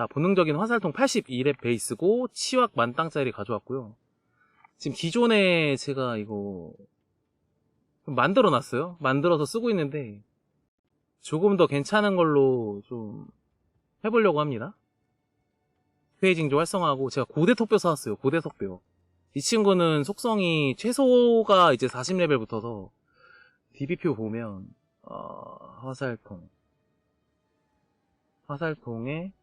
자, 본능적인 화살통 82렙 베이스고, 치왁 만땅짜리 가져왔고요. 지금 기존에 제가 이거, 만들어 놨어요. 만들어서 쓰고 있는데, 조금 더 괜찮은 걸로 좀 해보려고 합니다. 페이징조 활성화하고, 제가 고대 턱뼈 사왔어요. 고대 턱뼈. 이 친구는 속성이 최소가 이제 40레벨 붙어서, DB표 보면, 어, 화살통. 화살통에,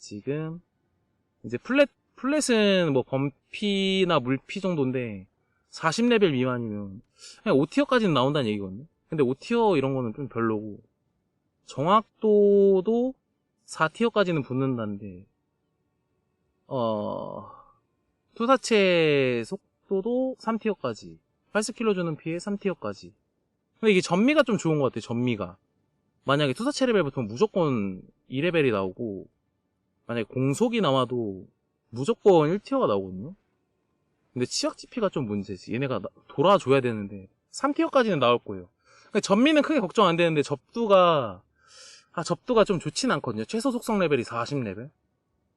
지금, 이제 플랫, 플랫은 뭐 범피나 물피 정도인데, 40레벨 미만이면, 그냥 5티어까지는 나온다는 얘기거든요. 근데 5티어 이런 거는 좀 별로고, 정확도도 4티어까지는 붙는다는데, 어, 투사체 속도도 3티어까지, 80kg 주는 피해 3티어까지. 근데 이게 전미가 좀 좋은 것 같아요, 전미가. 만약에 투사체 레벨 부터 무조건 2레벨이 나오고, 만약에 공속이 나와도 무조건 1티어가 나오거든요? 근데 치약 GP가 좀 문제지. 얘네가 나- 돌아줘야 되는데, 3티어까지는 나올 거예요. 전미는 크게 걱정 안 되는데, 접두가, 아, 접두가 좀 좋진 않거든요. 최소 속성 레벨이 40레벨.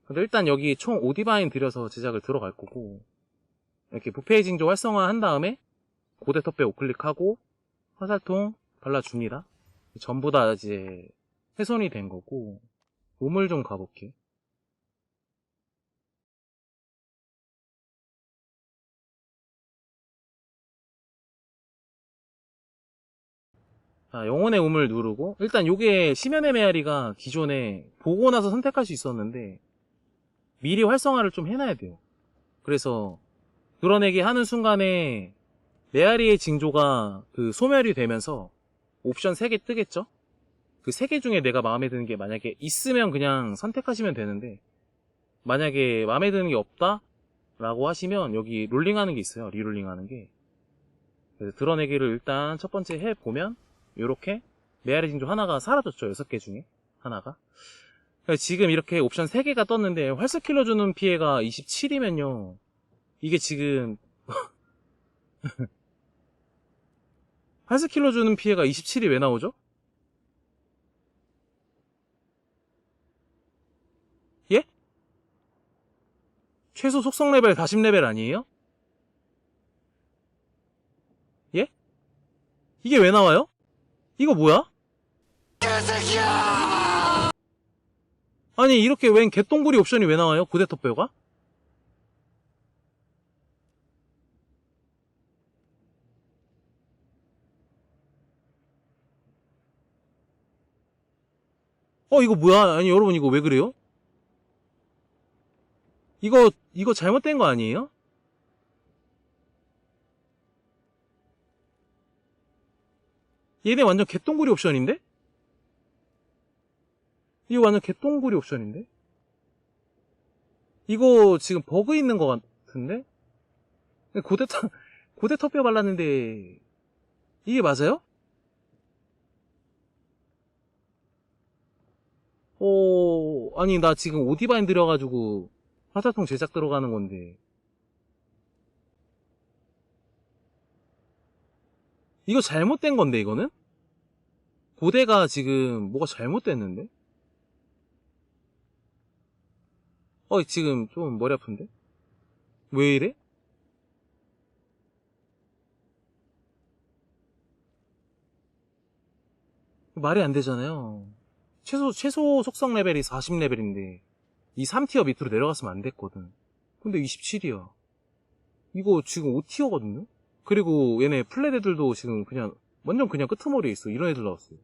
근데 일단 여기 총 5디바인 들여서 제작을 들어갈 거고, 이렇게 부페이 징조 활성화 한 다음에, 고대 톱배 우클릭하고, 화살통 발라줍니다. 전부 다 이제 훼손이 된 거고, 우물 좀 가볼게. 자, 영혼의 우물 누르고, 일단 요게 심연의 메아리가 기존에 보고 나서 선택할 수 있었는데, 미리 활성화를 좀 해놔야 돼요. 그래서, 드러내기 하는 순간에, 메아리의 징조가 그 소멸이 되면서, 옵션 3개 뜨겠죠? 그 3개 중에 내가 마음에 드는 게 만약에 있으면 그냥 선택하시면 되는데, 만약에 마음에 드는 게 없다? 라고 하시면, 여기 롤링 하는 게 있어요. 리롤링 하는 게. 그래서 드러내기를 일단 첫 번째 해보면, 요렇게 메아리 징조 하나가 사라졌죠. 6개 중에 하나가. 그래서 지금 이렇게 옵션 3개가 떴는데 활스킬러 주는 피해가 27이면요. 이게 지금 활스킬러 주는 피해가 27이 왜 나오죠? 예? 최소 속성 레벨 40레벨 아니에요? 예? 이게 왜 나와요? 이거 뭐야? 아니 이렇게 웬 개똥구리 옵션이 왜 나와요? 고대 톱뼈가? 어 이거 뭐야? 아니 여러분 이거 왜 그래요? 이거 이거 잘못된 거 아니에요? 얘네 완전 개똥구리 옵션인데? 이거 완전 개똥구리 옵션인데? 이거 지금 버그 있는 것 같은데? 고대, 터, 고대 터뼈 발랐는데, 이게 맞아요? 오, 아니, 나 지금 오디바인 들여가지고, 화살통 제작 들어가는 건데. 이거 잘못된 건데, 이거는? 고대가 지금 뭐가 잘못됐는데? 어, 지금 좀 머리 아픈데? 왜 이래? 말이 안 되잖아요. 최소, 최소 속성 레벨이 40레벨인데, 이 3티어 밑으로 내려갔으면 안 됐거든. 근데 27이야. 이거 지금 5티어거든요? 그리고 얘네 플랫 애들도 지금 그냥 완전 그냥 끄트머리에 있어. 이런 애들 나왔어요.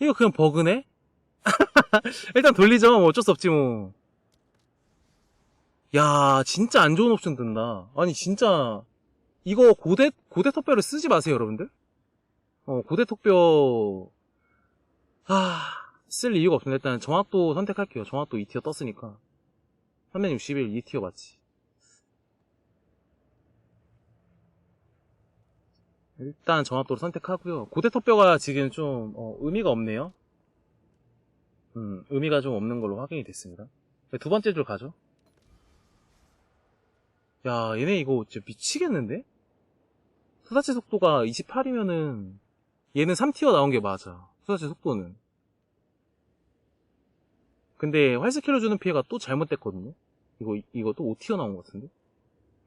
이거 그냥 버그네? 일단 돌리죠. 뭐 어쩔 수 없지 뭐. 야, 진짜 안 좋은 옵션 든다. 아니 진짜 이거 고대 고대 턱뼈를 쓰지 마세요, 여러분들. 어, 고대 턱뼈 아, 쓸 이유가 없습니다. 일단 정확도 선택할게요. 정확도 2티어 떴으니까. 361 2티어 맞지. 일단 정확도를 선택하고요. 고대 턱뼈가 지금 좀 어, 의미가 없네요. 음, 의미가 좀 없는 걸로 확인이 됐습니다. 네, 두 번째 줄 가죠. 야, 얘네 이거 진짜 미치겠는데? 투사체 속도가 28이면은 얘는 3티어 나온 게 맞아. 투사체 속도는. 근데 활스킬로 주는 피해가 또 잘못됐거든요. 이거 이거 또 5티어 나온 것 같은데.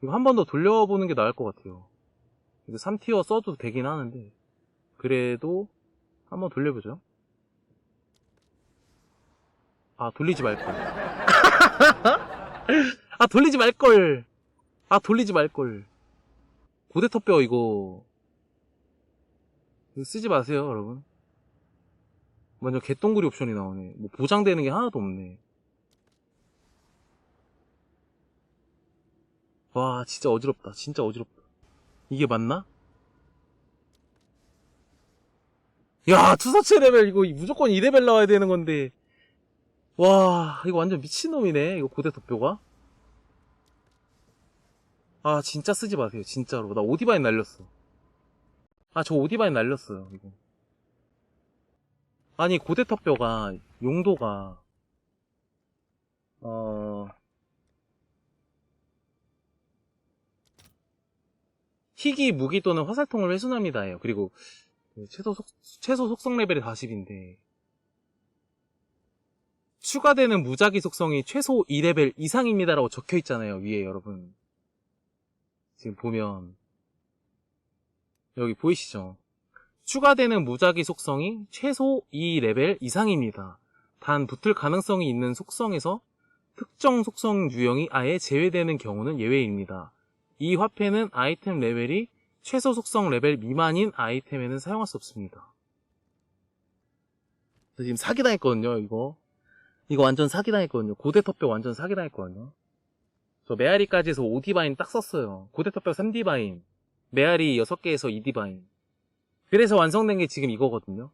이거 한 번 더 돌려보는 게 나을 것 같아요. 이거 3티어 써도 되긴 하는데 그래도 한 번 돌려보죠. 아 돌리지 말걸. 아 돌리지 말걸. 아 돌리지 말걸. 고대터뼈 이거 이거 쓰지 마세요 여러분. 먼저 개똥구리 옵션이 나오네. 뭐 보장되는 게 하나도 없네. 와 진짜 어지럽다. 진짜 어지럽다. 이게 맞나? 야 투사체 레벨 이거 무조건 2레벨 나와야 되는 건데 와 이거 완전 미친놈이네 이거 고대 도표가 아 진짜 쓰지 마세요 진짜로 나 오디바인 날렸어 아 저 오디바인 날렸어요 이거 아니 고대 턱뼈가 용도가 어 희귀 무기 또는 화살통을 회수합니다예요 그리고 그 최소 속 최소 속성 레벨이 40인데 추가되는 무작위 속성이 최소 2레벨 이상입니다라고 적혀 있잖아요 위에 여러분 지금 보면 여기 보이시죠? 추가되는 무작위 속성이 최소 2레벨 이상입니다. 단 붙을 가능성이 있는 속성에서 특정 속성 유형이 아예 제외되는 경우는 예외입니다. 이 화폐는 아이템 레벨이 최소 속성 레벨 미만인 아이템에는 사용할 수 없습니다. 저 지금 사기당했거든요, 이거. 이거 완전 사기당했거든요. 고대터뼈 완전 사기당했거든요. 저 메아리까지 해서 5디바인 딱 썼어요. 고대터뼈 3디바인. 메아리 6개에서 2디바인. 그래서 완성된 게 지금 이거거든요.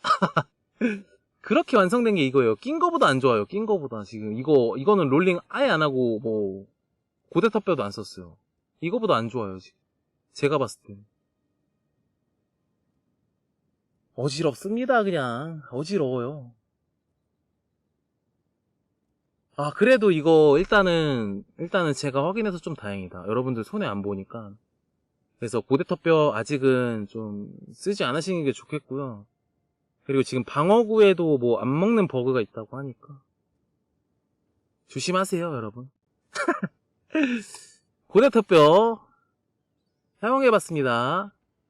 그렇게 완성된 게 이거예요. 낀 거보다 안 좋아요. 낀 거보다 지금 이거 이거는 롤링 아예 안 하고 뭐 고대탑뼈도 안 썼어요. 이거보다 안 좋아요. 지금 제가 봤을 때 어지럽습니다. 그냥 어지러워요. 아 그래도 이거 일단은 일단은 제가 확인해서 좀 다행이다. 여러분들 손에 안 보니까 그래서 고대터뼈 아직은 좀 쓰지 않으시는 게 좋겠고요. 그리고 지금 방어구에도 뭐 안 먹는 버그가 있다고 하니까 조심하세요, 여러분. 고대터뼈 사용해봤습니다.